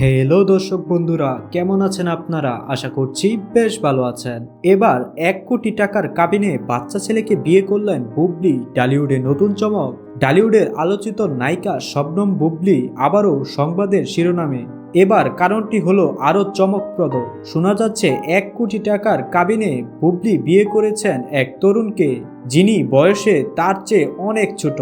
Hello দর্শক বন্ধুরা, কেমন আছেন আপনারা? আশা করছি বেশ ভালো আছেন। এবার এক কোটি টাকার কাবিনে বাচ্চা ছেলেকে বিয়ে করলেন বুবলি ডালিউডে নতুন চমক। ডালিউডের আলোচিত নায়িকা শবনম বুবলি আবারও সংবাদের শিরোনামে। এবার কারণটি হলো আরও চমকপ্রদ। শোনা যাচ্ছে এক কোটি টাকার কাবিনে বুবলি বিয়ে করেছেন এক তরুণকে, যিনি বয়সে তার চেয়ে অনেক ছোট।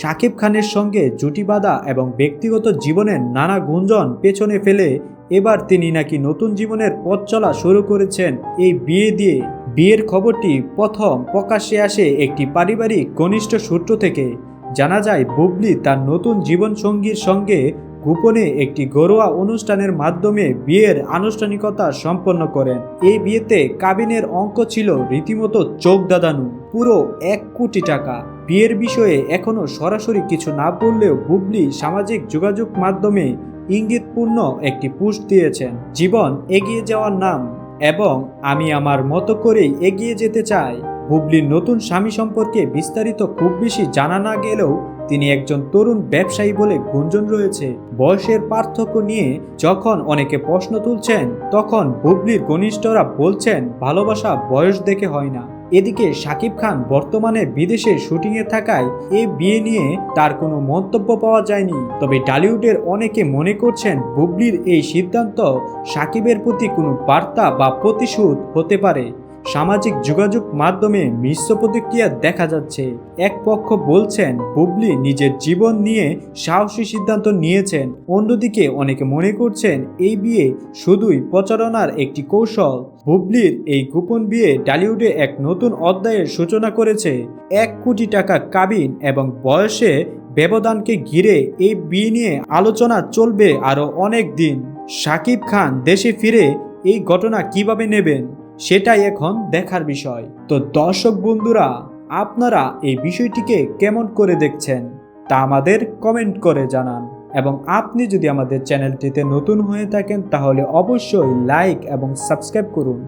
শাকিব খানের সঙ্গে জুটি বাঁধা এবং ব্যক্তিগত জীবনের নানা গুঞ্জন পেছনে ফেলে এবার তিনি নাকি নতুন জীবনের পথ চলা শুরু করেছেন। এই বিয়ে দিয়ে বিয়ের খবরটি প্রথম প্রকাশ্যে আসে একটি পারিবারিক ঘনিষ্ঠ সূত্র থেকে। জানা যায়, বুবলি তার নতুন জীবনসঙ্গীর সঙ্গে গোপনে একটি ঘরোয়া অনুষ্ঠানের মাধ্যমে বিয়ের আনুষ্ঠানিকতা সম্পন্ন করেন। এই বিয়েতে কাবিনের অঙ্ক ছিল রীতিমতো চোখ দাদানু পুরো এক কোটি টাকা। বিয়ের বিষয়ে এখনও সরাসরি কিছু না বললেও বুবলি সামাজিক যোগাযোগ মাধ্যমে ইঙ্গিতপূর্ণ একটি পোস্ট দিয়েছেন। জীবন এগিয়ে যাওয়ার নাম এবং আমি আমার মতো করেই এগিয়ে যেতে চাই। বুবলির নতুন স্বামী সম্পর্কে বিস্তারিত খুব বেশি জানা না গেলেও তিনি একজন তরুণ ব্যবসায়ী বলে গুঞ্জন রয়েছে। বয়সের পার্থক্য নিয়ে যখন অনেকে প্রশ্ন তুলছেন, তখন বুবলির ঘনিষ্ঠরা বলছেন, ভালোবাসা বয়স দেখে হয় না। এদিকে শাকিব খান বর্তমানে বিদেশে শুটিংয়ে থাকায় এ বিয়ে নিয়ে তার কোনো মন্তব্য পাওয়া যায়নি। তবে টলিউডের অনেকে মনে করছেন বুবলির এই সিদ্ধান্ত সাকিবের প্রতি কোনো বার্তা বা প্রতিশোধ হতে পারে। সামাজিক যোগাযোগ মাধ্যমে মিশ্র প্রতিক্রিয়া দেখা যাচ্ছে। এক পক্ষ বলছেন, বুবলি নিজের জীবন নিয়ে সাহসী সিদ্ধান্ত নিয়েছেন। অন্যদিকে অনেকে মনে করছেন, এই বিয়ে শুধুই প্রচারণার একটি কৌশল। বুবলির এই গোপন বিয়ে ডালিউডে এক নতুন অধ্যায়ের সূচনা করেছে। এক কোটি টাকা কাবিন এবং বয়সে ব্যবধানকে ঘিরে এই বিয়ে নিয়ে আলোচনা চলবে আরও অনেক দিন। শাকিব খান দেশে ফিরে এই ঘটনা কীভাবে নেবেন? সেটাই এখন দেখার বিষয়। তো দর্শক বন্ধুরা, আপনারা এই বিষয়টিকে কেমন করে দেখছেন তা আমাদের কমেন্ট করে জানান। এবং আপনি যদি আমাদের চ্যানেলটিতে নতুন হয়ে থাকেন, তাহলে অবশ্যই লাইক এবং সাবস্ক্রাইব করুন।